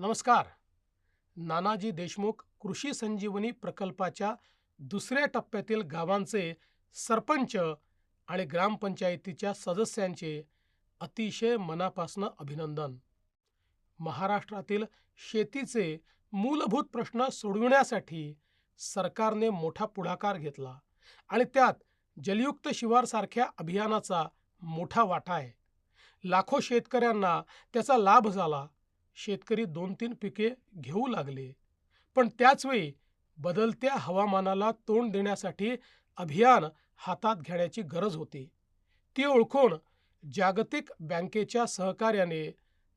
नमस्कार. नानाजी देशमुख कृषी संजीवनी प्रकल्पाच्या दुसऱ्या टप्प्यातील गावांचे सरपंच आणि ग्रामपंचायतीच्या सदस्यांचे अतिशय मनापासून अभिनंदन. महाराष्ट्रातील शेतीचे मूलभूत प्रश्न सोडविण्यासाठी सरकारने मोठा पुढाकार घेतला आणि त्यात जलयुक्त शिवारसारख्या अभियानाचा मोठा वाटा आहे. लाखो शेतकऱ्यांना त्याचा लाभ झाला शेतकरी दोन तीन पिके घेऊ लागले. पण त्याचवेळी बदलत्या हवामानाला तोंड देण्यासाठी अभियान हातात घेण्याची गरज होती. ती ओळखून जागतिक बँकेच्या सहकार्याने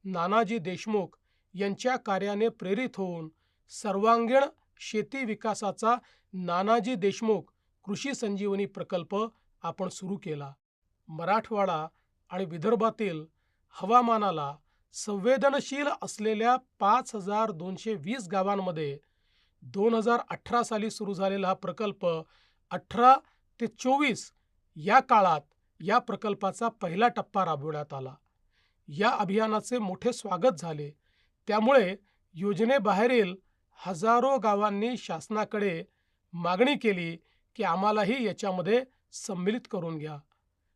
नानाजी देशमुख यांच्या कार्याने प्रेरित होऊन सर्वांगीण शेती विकासाचा नानाजी देशमुख कृषी संजीवनी प्रकल्प आपण सुरू केला. मराठवाडा आणि विदर्भातील हवामानाला संवेदनशील असलेल्या पाच हजार दोनशे वीस गावांमध्ये दोन हजार अठरा साली सुरू झालेला हा प्रकल्प अठरा ते चोवीस या काळात या प्रकल्पाचा पहिला टप्पा राबवण्यात आला. या अभियानाचे मोठे स्वागत झाले. त्यामुळे योजनेबाहेरील हजारो गावांनी शासनाकडे मागणी केली की आम्हालाही याच्यामध्ये सम्मिलित करून घ्या.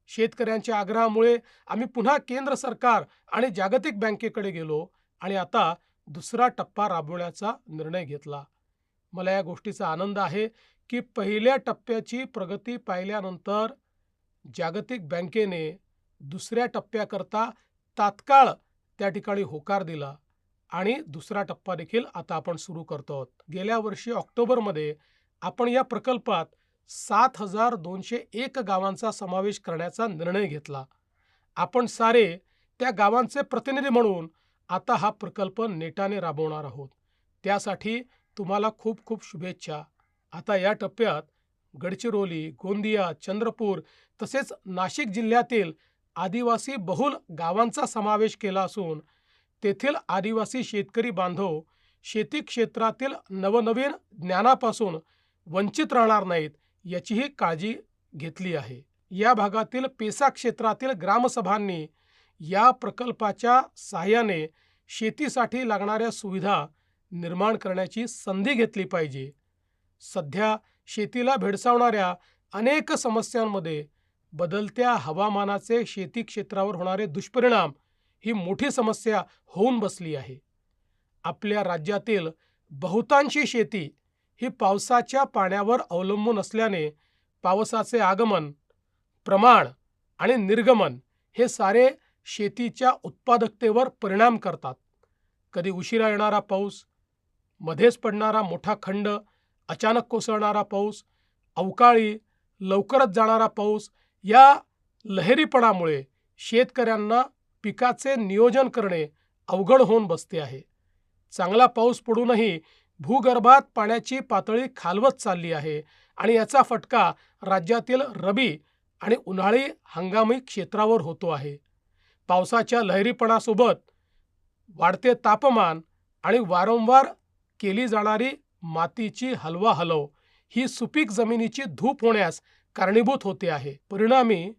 शेतकऱ्यांच्या आग्रहामुळे आम्ही पुन्हा केंद्र सरकार आणि जागतिक बँकेकडे गेलो आणि आता दुसरा टप्पा राबवण्याचा निर्णय घेतला. मला या गोष्टीचा आनंद आहे की पहिल्या टप्प्याची प्रगती पाहिल्यानंतर जागतिक बँकेने दुसऱ्या टप्प्याकरता तात्काळ त्या ठिकाणी होकार दिला आणि दुसरा टप्पा देखील आता आपण सुरू करतो आहोत. गेल्या वर्षी ऑक्टोबरमध्ये आपण या प्रकल्पात सात हजार दोनशे एक गावांचा समावेश करण्याचा निर्णय घेतला. आपण सारे त्या गावांचे प्रतिनिधी म्हणून आता हा प्रकल्प नेटाने राबवणार आहोत. त्यासाठी तुम्हाला खूप खूप शुभेच्छा. आता या टप्प्यात गडचिरोली गोंदिया चंद्रपूर तसेच नाशिक जिल्ह्यातील आदिवासी बहुल गावांचा समावेश केला असून तेथील आदिवासी शेतकरी बांधव शेती क्षेत्रातील नवनवीन ज्ञानापासून वंचित राहणार नाहीत. याचीही काळजी घेतली आहे. या भागातील पेसा क्षेत्रातील ग्रामसभांनी या प्रकल्पाच्या सहाय्याने शेतीसाठी लागणाऱ्या सुविधा निर्माण करण्याची संधी घेतली पाहिजे. सध्या शेतीला भेडसावणाऱ्या अनेक समस्यांमध्ये बदलत्या हवामानाचे शेती क्षेत्रावर होणारे दुष्परिणाम ही मोठी समस्या होऊन बसली आहे. आपल्या राज्यातील बहुतांशी शेती ही पावसाच्या पाण्यावर अवलंबून असल्याने पावसाचे आगमन प्रमाण आणि निर्गमन हे सारे शेतीच्या उत्पादकतेवर परिणाम करतात. कधी उशिरा येणारा पाऊस मध्येच पडणारा मोठा खंड अचानक कोसळणारा पाऊस अवकाळी लवकरच जाणारा पाऊस या लहरीपणामुळे शेतकऱ्यांना पिकाचे नियोजन करणे अवघड होऊन बसते आहे. चांगला पाऊस पडूनही भूगर्भात पाण्याची पातळी खालवत चालली आहे आणि याचा फटका राज्यातील रबी आणि उन्हाळी हंगामी क्षेत्रावर होतो आहे. पावसाच्या लहरीपणासोबत वाढते तापमान आणि वारंवार केली जाणारी मातीची हलवा हलव ही सुपीक जमिनीची धूप होण्यास कारणीभूत होते आहे. परिणामी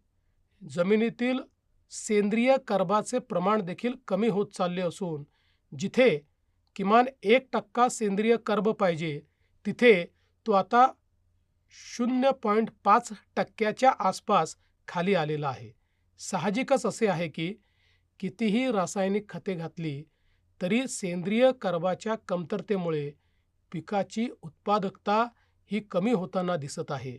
जमिनीतील सेंद्रिय कर्बाचे प्रमाण देखील कमी होत चालले असून जिथे किमान एक टक्का सेंद्रिय कर्ब पाहिजे. तिथे तो आता शून्य पॉईंट पाच टक्क्याच्या आसपास खाली आलेला आहे. साहजिकच असे आहे की कितीही रासायनिक खते घातली तरी सेंद्रिय कर्बाच्या कमतरतेमुळे पिकाची उत्पादकता ही कमी होताना दिसत आहे.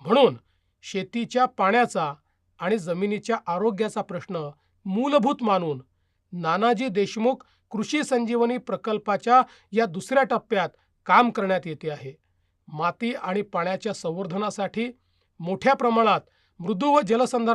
म्हणून शेतीच्या पाण्याचा आणि जमिनीच्या आरोग्याचा प्रश्न मूलभूत मानून नानाजी देशमुख कृषी संजीवनी प्रकल्पाच्या या दुसऱ्या टप्प्यात काम करण्यात येते आहे. माती आणि पाण्याच्या संवर्धनासाठी मोठ्या प्रमाणात मृदू व जलसंधारण